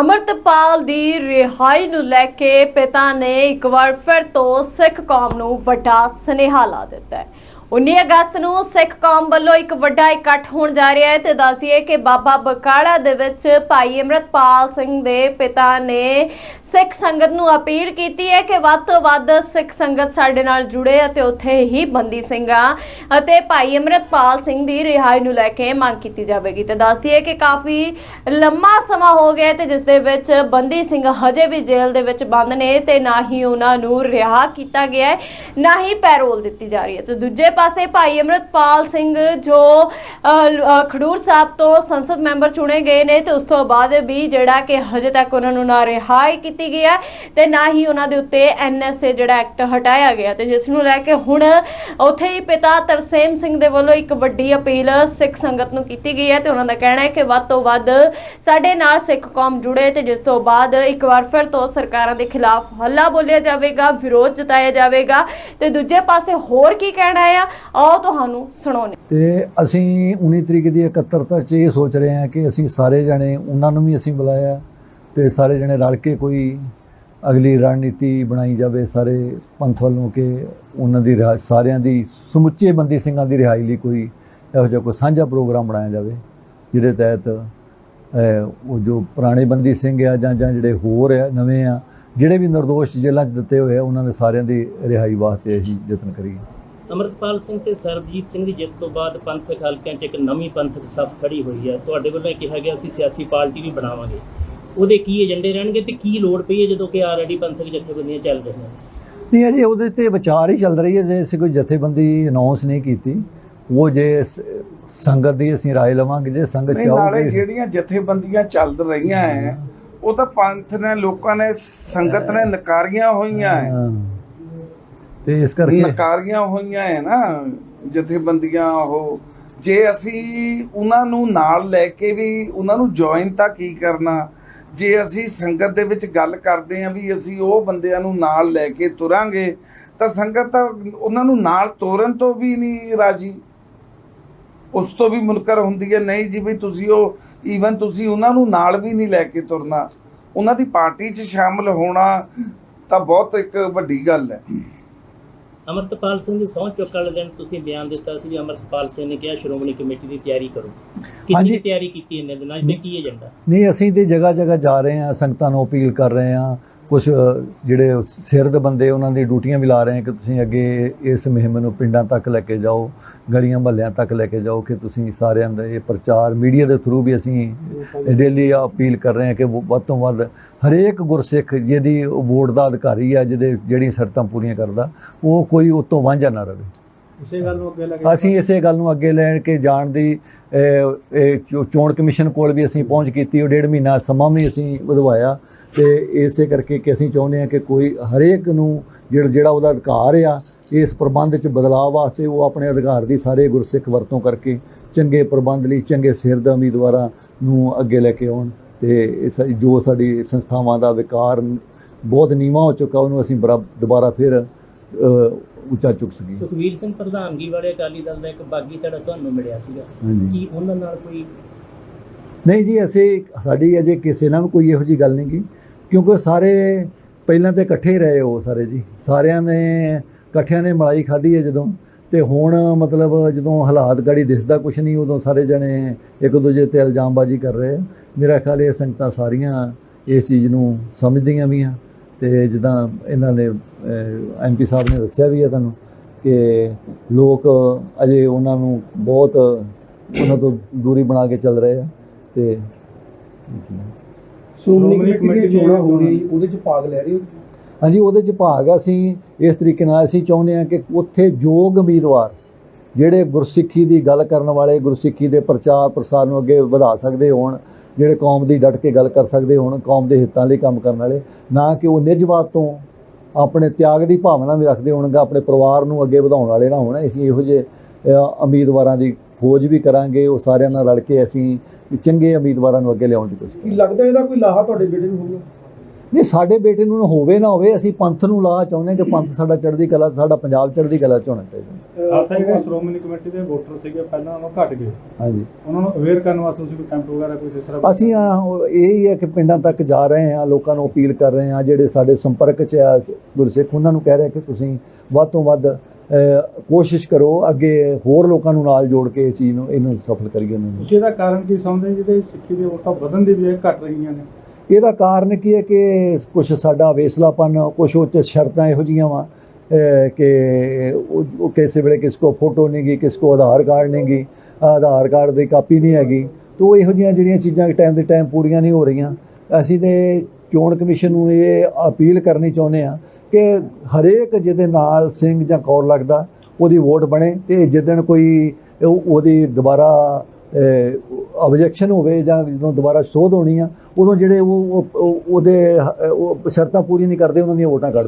ਅਮਰਤਪਾਲ ਦੀ ਰਿਹਾਈ ਨੂੰ ਲੈ ਕੇ ਪਿਤਾ ਨੇ ਇੱਕ ਵਾਰ ਫਿਰ ਤੋਂ ਸਿੱਖ ਕੌਮ ਨੂੰ ਵੱਡਾ ਸੁਨੇਹਾ ਲਾ ਦਿੱਤਾ ਹੈ। 19 ਅਗਸਤ ਨੂੰ ਸਿੱਖ ਕੌਮ ਵੱਲੋਂ ਇੱਕ ਵੱਡਾ ਇਕੱਠ ਹੋਣ ਜਾ ਰਿਹਾ ਹੈ ਤੇ ਦੱਸੀਏ ਕਿ ਬਾਬਾ ਬਕਾਲਾ ਦੇ ਵਿੱਚ ਭਾਈ ਅਮਰਤਪਾਲ ਸਿੰਘ ਦੇ ਪਿਤਾ ਨੇ ਸਿੱਖ ਸੰਗਤ ਨੂੰ ਅਪੀਲ ਕੀਤੀ ਹੈ ਕਿ ਵੱਧ ਤੋਂ ਵੱਧ ਸਿੱਖ ਸੰਗਤ ਸਾਡੇ ਨਾਲ ਜੁੜੇ ਅਤੇ ਉੱਥੇ ਹੀ ਬੰਦੀ ਸਿੰਘਾਂ ਅਤੇ ਭਾਈ ਅਮਰਤਪਾਲ ਸਿੰਘ ਦੀ ਰਿਹਾਈ ਨੂੰ ਲੈ ਕੇ ਮੰਗ ਕੀਤੀ ਜਾਵੇਗੀ। ਤੇ ਦੱਸਦੀ ਹੈ ਕਿ ਕਾਫੀ ਲੰਮਾ ਸਮਾਂ ਹੋ ਗਿਆ ਹੈ ਤੇ ਜਿਸ ਦੇ ਵਿੱਚ ਬੰਦੀ ਸਿੰਘ ਹਜੇ ਵੀ ਜੇਲ੍ਹ ਦੇ ਵਿੱਚ ਬੰਦ ਨੇ ਤੇ ਨਾ ਹੀ ਉਹਨਾਂ ਨੂੰ ਰਿਹਾ ਕੀਤਾ ਗਿਆ ਹੈ, ਨਾ ਹੀ ਪੈਰੋਲ ਦਿੱਤੀ ਜਾ ਰਹੀ ਹੈ। ਤੇ ਦੂਜੇ ਪਾਸੇ ਭਾਈ ਅਮਰਤਪਾਲ ਸਿੰਘ ਜੋ ਖਡੂਰ ਸਾਹਿਬ ਤੋਂ ਸੰਸਦ ਮੈਂਬਰ ਚੁਣੇ ਗਏ ਨੇ ਤੇ ਉਸ ਤੋਂ ਬਾਅਦ ਵੀ ਜਿਹੜਾ ਕਿ ਹਜੇ ਤੱਕ ਉਹਨਾਂ ਨੂੰ ਨਾ ਰਿਹਾਈ ਕੀਤੀ ਗਈ ਹੈ ਤੇ ਨਾ ਹੀ ਉਹਨਾਂ ਦੇ ਉੱਤੇ ਐਨਐਸਏ ਜਿਹੜਾ ਐਕਟ ਹਟਾਇਆ ਗਿਆ ਤੇ ਜਿਸ ਨੂੰ ਲੈ ਕੇ ਹੁਣ ਉੱਥੇ ਹੀ ਪਿਤਾ ਤਰਸੇਮ ਸਿੰਘ ਦੇ ਵੱਲੋਂ ਇੱਕ ਵੱਡੀ ਅਪੀਲ ਸਿੱਖ ਸੰਗਤ ਨੂੰ ਕੀਤੀ ਗਈ ਹੈ ਤੇ ਉਹਨਾਂ ਦਾ ਕਹਿਣਾ ਹੈ ਕਿ ਵੱਧ ਤੋਂ ਵੱਧ ਸਾਡੇ ਨਾਲ ਸਿੱਖ ਕੌਮ ਜੁੜੇ ਤੇ ਜਿਸ ਤੋਂ ਬਾਅਦ ਇੱਕ ਵਾਰ ਫਿਰ ਤੋਂ ਸਰਕਾਰਾਂ ਦੇ ਖਿਲਾਫ ਹੱਲਾ ਬੋਲਿਆ ਜਾਵੇਗਾ, ਵਿਰੋਧ ਜਤਾਇਆ ਜਾਵੇਗਾ ਤੇ ਦੂਜੇ ਪਾਸੇ ਹੋਰ ਕੀ ਕਹਿਣਾ ਆ? ਆਓ ਤੁਹਾਨੂੰ ਸੁਣਾਉਂਦੇ ਤੇ ਅਸੀਂ 19 ਤਰੀਕ ਦੀ ਇਕੱਤਰਤਾ 'ਚ ਇਹ ਸੋਚ ਰਹੇ ਹਾਂ ਕਿ ਅਸੀਂ ਸਾਰੇ ਜਣੇ, ਉਹਨਾਂ ਨੂੰ ਵੀ ਅਸੀਂ ਬੁਲਾਇਆ ਤੇ ਸਾਰੇ ਜਣੇ ਰਲ ਕੇ ਕੋਈ ਅਗਲੀ ਰਣਨੀਤੀ ਬਣਾਈ ਜਾਵੇ ਸਾਰੇ ਪੰਥ ਵੱਲੋਂ ਕਿ ਉਹਨਾਂ ਦੀ ਰਿਹਾ ਸਾਰਿਆਂ ਦੀ ਸਮੁੱਚੇ ਬੰਦੀ ਸਿੰਘਾਂ ਦੀ ਰਿਹਾਈ ਲਈ ਕੋਈ ਇਹੋ ਜਿਹਾ ਕੋਈ ਸਾਂਝਾ ਪ੍ਰੋਗਰਾਮ ਬਣਾਇਆ ਜਾਵੇ, ਜਿਹਦੇ ਤਹਿਤ ਉਹ ਜੋ ਪੁਰਾਣੇ ਬੰਦੀ ਸਿੰਘ ਆ ਜਾਂ ਜਿਹੜੇ ਹੋਰ ਆ, ਨਵੇਂ ਆ, ਜਿਹੜੇ ਵੀ ਨਿਰਦੋਸ਼ ਜੇਲ੍ਹਾਂ 'ਚ ਦਿੱਤੇ ਹੋਏ ਆ, ਉਹਨਾਂ ਦੇ ਸਾਰਿਆਂ ਦੀ ਰਿਹਾਈ ਵਾਸਤੇ ਅਸੀਂ ਯਤਨ ਕਰੀਏ। ਅਮਰਤਪਾਲ ਸਿੰਘ ਤੇ ਸਰਬਜੀਤ ਸਿੰਘ ਦੀ ਜਿੱਤ ਤੋਂ ਬਾਅਦ ਪੰਥਕ ਹਲਕਿਆਂ 'ਚ ਇੱਕ ਨਵੀਂ ਪੰਥਕ ਸਫ ਖੜੀ ਹੋਈ ਹੈ। ਤੁਹਾਡੇ ਵੱਲੋਂ ਕਿਹਾ ਗਿਆ ਅਸੀਂ ਸਿਆਸੀ ਪਾਰਟੀ ਵੀ ਬਣਾਵਾਂਗੇ। ਉਹਦੇ ਕੀ ਏਜੰਡੇ ਰਹਿਣਗੇ ਤੇ ਕੀ ਲੋੜ ਪਈ ਹੈ ਜਦੋਂ ਕਿ ਆਲਰੇਡੀ ਪੰਥਕ ਜਥੇਬੰਦੀਆਂ ਚੱਲ ਰਹੀਆਂ? ਨਹੀਂ ਅਜੇ ਉਹਦੇ ਤੇ ਵਿਚਾਰ ਹੀ ਚੱਲ ਰਹੀ ਹੈ। ਜੇ ਅਸੀਂ ਕੋਈ ਜਥੇਬੰਦੀ ਅਨਾਉਂਸ ਨਹੀਂ ਕੀਤੀ ਉਹ ਜੇ ਸ- ਸੰਗਤ ਦੀ ਅਸੀਂ ਰਾਏ ਲਵਾਂਗੇ ਜੇ ਸੰਗਤ ਨਹੀਂ ਨਾਲੇ ਚਾਹੂਗੀ। ਜਿਹੜੀਆਂ ਜਥੇਬੰਦੀਆਂ ਚੱਲ ਰਹੀਆਂ ਐ ਉਹ ਤਾਂ ਪੰਥ ਨੇ ਲੋਕਾਂ ਨੇ ਸੰਗਤ ਨੇ ਨਕਾਰੀਆਂ ਹੋਈਆਂ ਐ ਹਾਂ। ਤੇ ਇਸ ਕਰਕੇ ਨਕਾਰੀਆਂ ਹੋਈਆਂ ਐ ਨਾ, ਜਥੇਬੰਦੀਆਂ ਉਹ। ਜੇ ਅਸੀਂ ਉਹਨਾਂ ਨੂੰ ਨਾਲ ਲੈ ਕੇ ਵੀ ਉਹਨਾਂ ਨੂੰ ਜੁਆਇਨ ਤਾਂ ਕੀ ਕਰਨਾ? ਜੇ ਅਸੀਂ ਸੰਗਤ ਦੇ ਵਿੱਚ ਗੱਲ ਕਰਦੇ ਆਂ ਵੀ ਅਸੀਂ ਉਹ ਬੰਦਿਆਂ ਨੂੰ ਨਾਲ ਲੈ ਕੇ ਤੁਰਾਂਗੇ, ਤਾਂ ਸੰਗਤ ਤਾਂ ਉਹਨਾਂ ਨੂੰ ਨਾਲ ਤੋਰਨ ਤੋਂ ਵੀ ਨਹੀਂ ਰਾਜੀ। ਉਸ ਤੋਂ ਵੀ ਮੁਨਕਰ ਹੁੰਦੀ ਹੈ, ਨਹੀਂ ਜੀ ਵੀ ਤੁਸੀਂ ਉਹ ਈਵਨ ਤੁਸੀਂ ਉਹਨਾਂ ਨੂੰ ਨਾਲ ਵੀ ਨਹੀਂ ਲੈ ਕੇ ਤੁਰਨਾ। ਉਹਨਾਂ ਦੀ ਪਾਰਟੀ 'ਚ ਸ਼ਾਮਲ ਹੋਣਾ ਤਾਂ ਬਹੁਤ ਇੱਕ ਵੱਡੀ ਗੱਲ ਹੈ। ਅਮਰਤਪਾਲ ਸਿੰਘ ਦੀ ਸਹੁੰ ਚੁੱਕਣ ਵਾਲੇ ਦਿਨ ਤੁਸੀਂ ਬਿਆਨ ਦਿੱਤਾ ਸੀ ਵੀ ਅਮਰਤਪਾਲ ਸਿੰਘ ਨੇ ਕਿਹਾ ਸ਼੍ਰੋਮਣੀ ਕਮੇਟੀ ਦੀ ਤਿਆਰੀ ਕਰੋ। ਕਿੰਨੀ ਤਿਆਰੀ ਕੀਤੀ ਇਹਨੇ ਦਿਨਾਂ ਤੇ ਕੀ ਏਜੰਡਾ? ਨਹੀਂ ਅਸੀਂ ਤੇ ਜਗ੍ਹਾ ਜਗ੍ਹਾ ਜਾ ਰਹੇ ਹਾਂ ਸੰਗਤਾਂ ਨੂੰ ਅਪੀਲ ਕਰ ਰਹੇ ਹਾਂ। ਕੁਝ ਜਿਹੜੇ ਸਿਰ ਦੇ ਬੰਦੇ ਉਹਨਾਂ ਦੀ ਡਿਊਟੀਆਂ ਵੀ ਲਾ ਰਹੇ ਹਾਂ ਕਿ ਤੁਸੀਂ ਅੱਗੇ ਇਸ ਮੁਹਿੰਮ ਨੂੰ ਪਿੰਡਾਂ ਤੱਕ ਲੈ ਕੇ ਜਾਓ, ਗਲੀਆਂ ਮਹੱਲਿਆਂ ਤੱਕ ਲੈ ਕੇ ਜਾਓ ਕਿ ਤੁਸੀਂ ਸਾਰਿਆਂ ਦਾ ਇਹ ਪ੍ਰਚਾਰ ਮੀਡੀਆ ਦੇ ਥਰੂ ਵੀ ਅਸੀਂ ਡੇਲੀ ਅਪੀਲ ਕਰ ਰਹੇ ਹਾਂ ਕਿ ਵੱਧ ਤੋਂ ਵੱਧ ਹਰੇਕ ਗੁਰਸਿੱਖ ਜਿਹਦੀ ਵੋਟ ਦਾ ਅਧਿਕਾਰੀ ਆ, ਜਿਹਦੇ ਜਿਹੜੀਆਂ ਸ਼ਰਤਾਂ ਪੂਰੀਆਂ ਕਰਦਾ, ਉਹ ਕੋਈ ਉਹ ਤੋਂ ਵਾਂਝਾ ਨਾ ਰਹੇ। ਇਸੇ ਗੱਲ ਨੂੰ ਅੱਗੇ ਲੈ ਅਸੀਂ ਇਸੇ ਗੱਲ ਨੂੰ ਅੱਗੇ ਲੈਣ ਕੇ ਜਾਣ ਦੀ ਚੋਣ ਕਮਿਸ਼ਨ ਕੋਲ ਵੀ ਅਸੀਂ ਪਹੁੰਚ ਕੀਤੀ, ਉਹ ਡੇਢ ਮਹੀਨਾ ਸਮਾਂ ਵੀ ਅਸੀਂ ਵਧਵਾਇਆ ਤੇ ਇਸੇ ਕਰਕੇ ਕਿ ਅਸੀਂ ਚਾਹੁੰਦੇ ਹਾਂ ਕਿ ਕੋਈ ਹਰੇਕ ਨੂੰ ਜਿਹੜਾ ਜਿਹੜਾ ਉਹਦਾ ਅਧਿਕਾਰ ਆ, ਇਸ ਪ੍ਰਬੰਧ 'ਚ ਬਦਲਾਅ ਵਾਸਤੇ ਉਹ ਆਪਣੇ ਅਧਿਕਾਰ ਦੀ ਸਾਰੇ ਗੁਰਸਿੱਖ ਵਰਤੋਂ ਕਰਕੇ ਚੰਗੇ ਪ੍ਰਬੰਧ ਲਈ, ਚੰਗੇ ਸਿਰ ਦੇ ਉਮੀਦਵਾਰਾਂ ਨੂੰ ਅੱਗੇ ਲੈ ਕੇ ਆਉਣ ਤੇ ਜੋ ਸਾਡੀ ਸੰਸਥਾਵਾਂ ਦਾ ਵਿਕਾਰ ਬਹੁਤ ਨੀਵਾਂ ਹੋ ਚੁੱਕਾ, ਉਹਨੂੰ ਅਸੀਂ ਬਰਾ- ਦੁਬਾਰਾ ਫਿਰ ਉੱਚਾ ਚੁੱਕ ਸਕੀਏ ਸੁਖਵੀਰ ਸਿੰਘ ਪ੍ਰਧਾਨਗੀ ਵਾਲੇ ਅਕਾਲੀ ਦਲ ਦਾ ਇੱਕ ਬਾਗੀ ਧੜਾ ਤੁਹਾਨੂੰ ਮਿਲਿਆ ਸੀਗਾ। ਕੀ ਉਹਨਾਂ ਨਾਲ ਕੋਈ ਨਹੀਂ ਜੀ ਅਸੀਂ ਸਾਡੀ ਅਜੇ ਕਿਸੇ ਨਾਲ ਕੋਈ ਇਹੋ ਜੀ ਗੱਲ ਨਹੀਂ ਗੀ ਕਿਉਂਕਿ ਸਾਰੇ ਪਹਿਲਾਂ ਤੇ ਇਕੱਠੇ ਹੀ ਰਹੇ ਹੋ ਸਾਰੇ ਜੀ। ਸਾਰਿਆਂ ਨੇ ਇਕੱਠਿਆਂ ਨੇ ਮਲਾਈ ਖਾਧੀ ਹੈ ਜਦੋਂ। ਤੇ ਹੁਣ ਮਤਲਬ ਜਦੋਂ ਹਾਲਾਤ ਗਾੜੀ ਦਿਸਦਾ ਕੁਛ ਨਹੀਂ ਉਦੋਂ ਸਾਰੇ ਜਣੇ ਇੱਕ ਦੂਜੇ ਤੇ ਇਲਜ਼ਾਮਬਾਜ਼ੀ ਕਰ ਰਹੇ ਮੇਰਾ ਖਿਆਲ ਇਹ ਸੰਗਤਾਂ ਸਾਰੀਆਂ ਇਸ ਚੀਜ਼ ਨੂੰ ਸਮਝਦੀਆਂ ਵੀ ਆ। ਤੇ ਜਿੱਦਾਂ ਇਹਨਾਂ ਨੇ ਐਮਪੀ ਸਾਹਿਬ ਨੇ ਦੱਸਿਆ ਵੀ ਹੈ ਤੁਹਾਨੂੰ ਕਿ ਲੋਕ ਅਜੇ ਉਹਨਾਂ ਨੂੰ ਬਹੁਤ ਉਹਨਾਂ ਤੋਂ ਦੂਰੀ ਬਣਾ ਕੇ ਚੱਲ ਰਹੇ ਆ ਤੇ ਸ਼੍ਰੋਮਣੀ ਕਮੇਟੀ ਚੋਣਾਂ ਹੋ ਰਹੀ ਉਹਦੇ ਚ ਭਾਗ ਲੈ ਰਹੇ ਹੋ? ਹਾਂਜੀ ਉਹਦੇ ਚ ਭਾਗ ਆ। ਅਸੀਂ ਇਸ ਤਰੀਕੇ ਨਾਲ ਅਸੀਂ ਚਾਹੁੰਦੇ ਹਾਂ ਕਿ ਉੱਥੇ ਯੋਗ ਉਮੀਦਵਾਰ ਜਿਹੜੇ ਗੁਰਸਿੱਖੀ ਦੀ ਗੱਲ ਕਰਨ ਵਾਲੇ ਗੁਰਸਿੱਖੀ ਦੇ ਪ੍ਰਚਾਰ ਪ੍ਰਸਾਰ ਨੂੰ ਅੱਗੇ ਵਧਾ ਸਕਦੇ ਹੋਣ, ਜਿਹੜੇ ਕੌਮ ਦੀ ਡਟ ਕੇ ਗੱਲ ਕਰ ਸਕਦੇ ਹੋਣ, ਕੌਮ ਦੇ ਹਿੱਤਾਂ ਲਈ ਕੰਮ ਕਰਨ ਵਾਲੇ, ਨਾ ਕਿ ਉਹ ਨਿਜਵਾਦ ਤੋਂ ਆਪਣੇ ਤਿਆਗ ਦੀ ਭਾਵਨਾ ਵੀ ਰੱਖਦੇ ਹੋਣਗੇ, ਆਪਣੇ ਪਰਿਵਾਰ ਨੂੰ ਅੱਗੇ ਵਧਾਉਣ ਵਾਲੇ ਨਾ ਹੋਣ। ਅਸੀਂ ਇਹੋ ਜਿਹੇ ਉਮੀਦਵਾਰਾਂ ਦੀ ਖੋਜ ਵੀ ਕਰਾਂਗੇ, ਉਹ ਸਾਰਿਆਂ ਨਾਲ ਰਲ ਕੇ ਅਸੀਂ ਚੰਗੇ ਉਮੀਦਵਾਰਾਂ ਨੂੰ ਅੱਗੇ ਲਿਆਉਣ ਦੀ ਕੋਸ਼ਿਸ਼ ਕੀ ਲੱਗਦਾ ਇਹਦਾ ਕੋਈ ਲਾਹਾ ਤੁਹਾਡੇ ਬੇਟੇ ਨੂੰ ਹੋਊਗਾ? ਨਹੀਂ ਸਾਡੇ ਬੇਟੇ ਨੂੰ ਹੋਵੇ ਨਾ ਹੋਵੇ ਅਸੀਂ ਪੰਥ ਨੂੰ ਲਾ ਚਾਹੁੰਦੇ ਕਿ ਪੰਥ ਸਾਡਾ ਚੜ੍ਹਦੀ ਕਲਾ ਸਾਡਾ ਪੰਜਾਬ ਚੜ੍ਹਦੀ ਕਲਾ ਚ ਹੋਣਾ ਚਾਹੀਦਾ। ਆਪ ਜਿਹੜੇ ਸ਼੍ਰੋਮਣੀ ਕਮੇਟੀ ਦੇ ਵੋਟਰ ਸੀਗੇ ਪਹਿਲਾਂ ਉਹ ਘਟ ਗਏ। ਹਾਂਜੀ। ਉਹਨਾਂ ਨੂੰ ਅਵੇਅਰ ਕਰਨ ਵਾਸਤੇ ਤੁਸੀਂ ਕੋਈ ਕੈਂਪ ਵਗੈਰਾ ਕੋਈ ਇਸ ਤਰ੍ਹਾਂ ਅਸੀਂ ਇਹ ਹੀ ਹੈ ਕਿ ਪਿੰਡਾਂ ਤੱਕ ਜਾ ਰਹੇ ਹਾਂ ਲੋਕਾਂ ਨੂੰ ਅਪੀਲ ਕਰ ਰਹੇ ਹਾਂ ਜਿਹੜੇ ਸਾਡੇ ਸੰਪਰਕ 'ਚ ਆ ਗੁਰਸਿੱਖ ਉਹਨਾਂ ਨੂੰ ਕਹਿ ਰਹੇ ਕਿ ਤੁਸੀਂ ਵੱਧ ਤੋਂ ਵੱਧ ਕੋਸ਼ਿਸ਼ ਕਰੋ ਅੱਗੇ ਹੋਰ ਲੋਕਾਂ ਨੂੰ ਨਾਲ ਜੋੜ ਕੇ ਇਸ ਚੀਜ਼ ਨੂੰ ਇਹਨੂੰ ਸਫਲ ਕਰੀਏ। ਨੂੰ ਇਹਦਾ ਕਾਰਨ ਕੀ ਸਮਝਦੇ ਜਿਹਦੇ ਸਿੱਖੀ ਦੇ ਵੋਟਾਂ ਵਧਣ ਦੀ ਬਜਾਏ ਘਟ ਰਹੀਆਂ ਨੇ। ਇਹਦਾ ਕਾਰਨ ਕੀ ਹੈ ਕਿ ਕੁਝ ਸਾਡਾ ਵੇਸਲਾਪਨ ਕੁਝ ਉਹ 'ਚ ਸ਼ਰਤਾਂ ਇਹੋ ਜੀਆਂ ਵਾ ਕਿ ਉਹ ਕਿਸੇ ਵੇਲੇ ਕਿਸ ਕੋ ਫੋਟੋ ਨਹੀਂ ਗਈ, ਕਿਸ ਕੋ ਆਧਾਰ ਕਾਰਡ ਨਹੀਂ ਗਈ, ਆਧਾਰ ਕਾਰਡ ਦੀ ਕਾਪੀ ਨਹੀਂ ਹੈਗੀ, ਤੋ ਇਹੋ ਜੀਆਂ ਜਿਹੜੀਆਂ ਚੀਜ਼ਾਂ ਟਾਈਮ ਦੇ ਟਾਈਮ ਪੂਰੀਆਂ ਨਹੀਂ ਹੋ ਰਹੀਆਂ। ਅਸੀਂ ਤੇ ਚੋਣ ਕਮਿਸ਼ਨ ਨੂੰ ਇਹ ਅਪੀਲ ਕਰਨੀ ਚਾਹੁੰਦੇ ਆ ਕਿ ਹਰੇਕ ਜਿਹਦੇ ਨਾਲ ਸਿੰਘ ਜਾਂ ਕੌਰ ਲੱਗਦਾ, ਉਹਦੀ ਵੋਟ ਬਣੇ ਤੇ ਜਿੱਦਣ ਕੋਈ ਉਹਦੀ ਦੁਬਾਰਾ ਆਬਜੈਕਸ਼ਨ ਹੋਵੇ ਜਾਂ ਜਦੋਂ ਦੁਬਾਰਾ ਸੋਧ ਹੋਣੀ ਆ, ਉਦੋਂ ਜਿਹੜੇ ਉਹ ਉਹਦੇ ਸ਼ਰਤਾਂ ਪੂਰੀ ਨਹੀਂ ਕਰਦੇ, ਉਹਨਾਂ ਦੀਆਂ ਵੋਟਾਂ ਕੱਢ